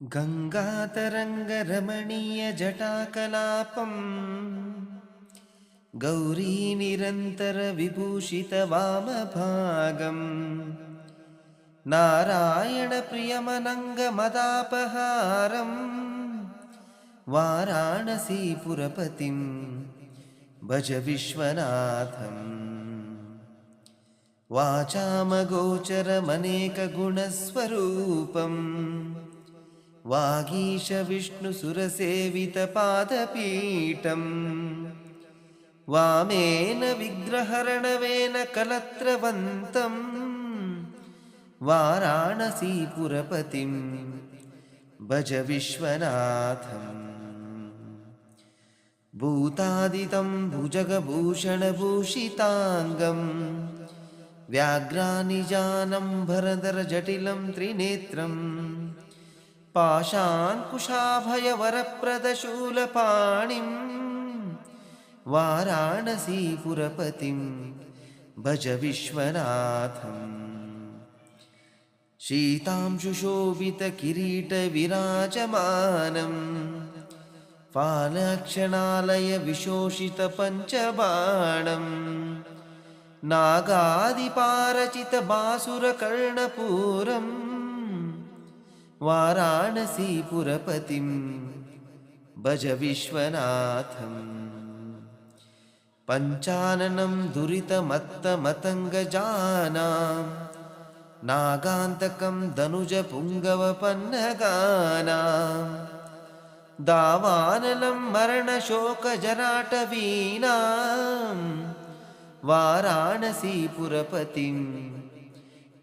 गङ्गातरङ्गरमणीयजटाकलापम् गौरीनिरन्तरविभूषितवामभागम् नारायणप्रियमनङ्गमदापहारम् वाराणसीपुरपतिं भज विश्वनाथम् वाचामगोचरमनेकगुणस्वरूपम् वागीशविष्णुसुरसेवितपादपीठम् वामेन विग्रहरणवेन कलत्रवन्तम्। वाराणसीपुरपतिं भज विश्वनाथम्। भूतादितं भुजगभूषणभूषिताङ्गम्। व्याघ्रानिजानं भरधरजटिलं त्रिनेत्रम्। पाशाङ्कुशाभयवरप्रदशूलपाणिम् वाराणसीपुरपतिं भज विश्वनाथम्। शीतांशुशोभितकिरीटविराजमानम् फालक्षणालयविशोषितपञ्चबाणम् नागादिपारचितबासुरकर्णपूरम् वाराणसीपुरपतिं भज विश्वनाथम् पञ्चाननं दुरितमत्तमतङ्गजानां नागान्तकं दनुजपुङ्गवपन्नगानां दावानलं मरणशोकजराटवीनां वाराणसीपुरपतिं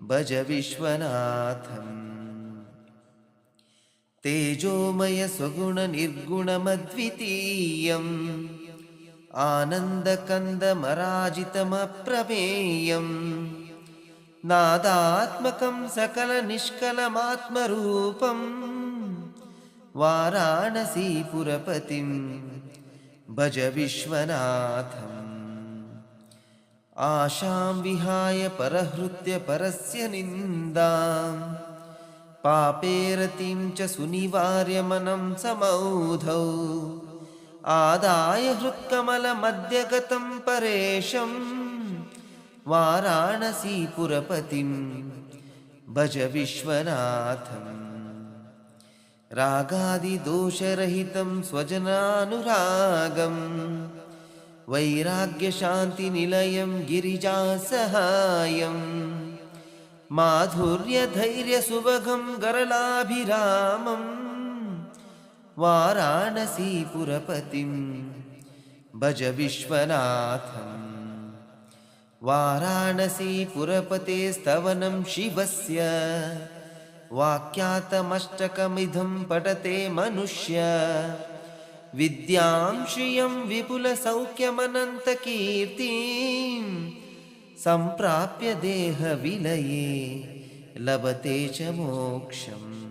भज विश्वनाथम्। तेजोमयस्वगुणनिर्गुणमद्वितीयम् आनन्दकन्दमराजितमप्रमेयम् नादात्मकं सकलनिष्कलमात्मरूपम् वाराणसीपुरपतिं भज विश्वनाथम् आशां विहाय परहृत्य परस्य निन्दाम् పాపేరతిం చ సునివార్యమనం సమౌధౌ ఆదాయ హృత్కమలమధ్యగతం పరేశం వారాణసీపురపతిం భజ విశ్వనాథం రాగాదిదోషరహితం స్వజనానురాగం వైరాగ్యశాంతినిలయం గిరిజాసహాయం माधुर्यधैर्यसुभगं गरलाभिरामम् वाराणसीपुरपतिं भज विश्वनाथम् वाराणसीपुरपतेस्तवनं शिवस्य वाक्यातमष्टकमिदं पठते मनुष्य। विद्यां श्रियं विपुलसौख्यमनन्तकीर्तिम् सम्प्राप्य देहविलये लभते च मोक्षम्।